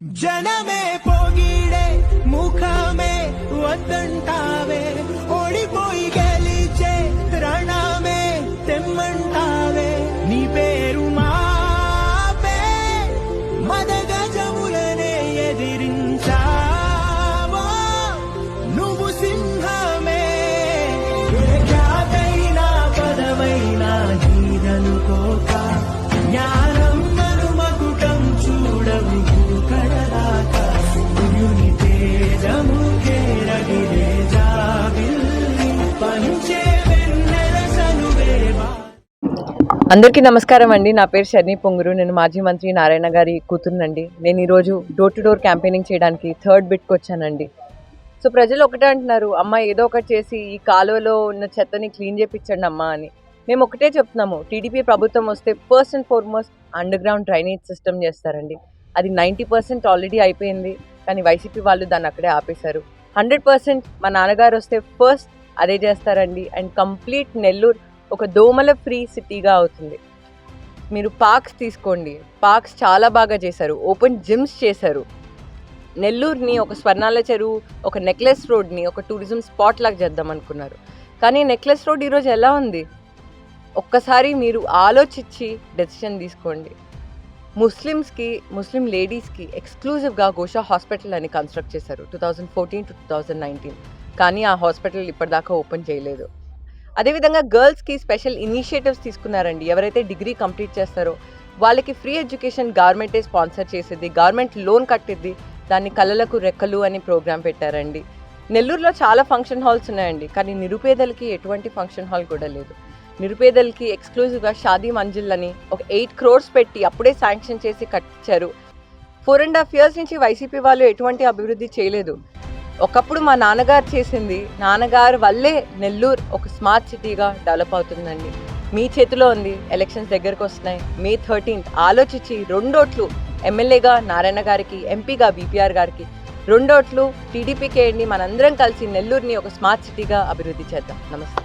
ಜನಮೇ ಪೋಗಿಡೆ ಮುಖಮೇ ಒತ್ತಂಟಾವೆ ಒಳಿಪೊಯಿಗೆ అందరికీ నమస్కారం అండి. నా పేరు షర్ణి పొంగురు. నేను మాజీ మంత్రి నారాయణ గారి కూతురునండి. నేను ఈరోజు డోర్ టు డోర్ క్యాంపెయినింగ్ చేయడానికి థర్డ్ బిట్కి వచ్చానండి. సో ప్రజలు ఒకటే అంటున్నారు అమ్మ ఏదో ఒకటి చేసి ఈ కాలువలో ఉన్న చెత్తని క్లీన్ చేపించండి అమ్మా అని. మేము ఒకటే చెప్తున్నాము టీడీపీ ప్రభుత్వం వస్తే first and foremost underground drainage system చేస్తారండి. అది నైంటీ పర్సెంట్ ఆల్రెడీ అయిపోయింది. కానీ వైసీపీ వాళ్ళు దాన్ని అక్కడే ఆపేశారు. హండ్రెడ్ పర్సెంట్ మా నాన్నగారు వస్తే ఫస్ట్ అదే చేస్తారండి. అండ్ కంప్లీట్ నెల్లూరు ఒక దోమల ఫ్రీ సిటీగా అవుతుంది. మీరు పార్క్స్ తీసుకోండి. పార్క్స్ చాలా బాగా చేశారు. ఓపెన్ జిమ్స్ చేశారు. నెల్లూరుని ఒక స్వర్ణాల చెరువు ఒక నెక్లెస్ రోడ్ని ఒక టూరిజం స్పాట్ లాగా చేద్దాం అనుకున్నారు. కానీ నెక్లెస్ రోడ్ ఈరోజు ఎలా ఉంది? ఒక్కసారి మీరు ఆలోచించి డెసిషన్ తీసుకోండి. ముస్లిమ్స్కి ముస్లిం లేడీస్కి ఎక్స్క్లూజివ్గా గోషా హాస్పిటల్ అని కన్స్ట్రక్ట్ చేశారు. Two thousand fourteen to two thousand nineteen. కానీ ఆ హాస్పిటల్ ఇప్పటిదాకా ఓపెన్ చేయలేదు. అదేవిధంగా గర్ల్స్కి స్పెషల్ ఇనిషియేటివ్స్ తీసుకున్నారండి. ఎవరైతే డిగ్రీ కంప్లీట్ చేస్తారో వాళ్ళకి ఫ్రీ ఎడ్యుకేషన్ గవర్నమెంటే స్పాన్సర్ చేసేది గవర్నమెంట్ లోన్ కట్టిద్ది. దాన్ని కళలకు రెక్కలు అని ప్రోగ్రామ్ పెట్టారండి. నెల్లూరులో చాలా ఫంక్షన్ హాల్స్ ఉన్నాయండి. కానీ నిరుపేదలకి ఎటువంటి ఫంక్షన్ హాల్ కూడా లేదు. నిరుపేదలకి ఎక్స్క్లూజివ్గా షాదీ మంజిల్ అని ఒక ఎయిట్ క్రోర్స్ పెట్టి అప్పుడే శాంక్షన్ చేసి కట్టించారు. ఫోర్ అండ్ హాఫ్ ఇయర్స్ నుంచి వైసీపీ వాళ్ళు ఎటువంటి అభివృద్ధి చేయలేదు. ఒకప్పుడు మా నాన్నగారు చేసింది నాన్నగారు వల్లే నెల్లూరు ఒక స్మార్ట్ సిటీగా డెవలప్ అవుతుందండి. మీ చేతిలో ఉంది ఎలక్షన్స్ దగ్గరకు వస్తున్నాయి. మే థర్టీన్త్ ఆలోచించి రెండోట్లు ఎమ్మెల్యేగా నారాయణ గారికి ఎంపీగా బీపీఆర్ గారికి రెండోట్లు టీడీపీకి వేయండి మనందరం కలిసి నెల్లూరుని ఒక స్మార్ట్ సిటీగా అభివృద్ధి చేద్దాం. నమస్తే.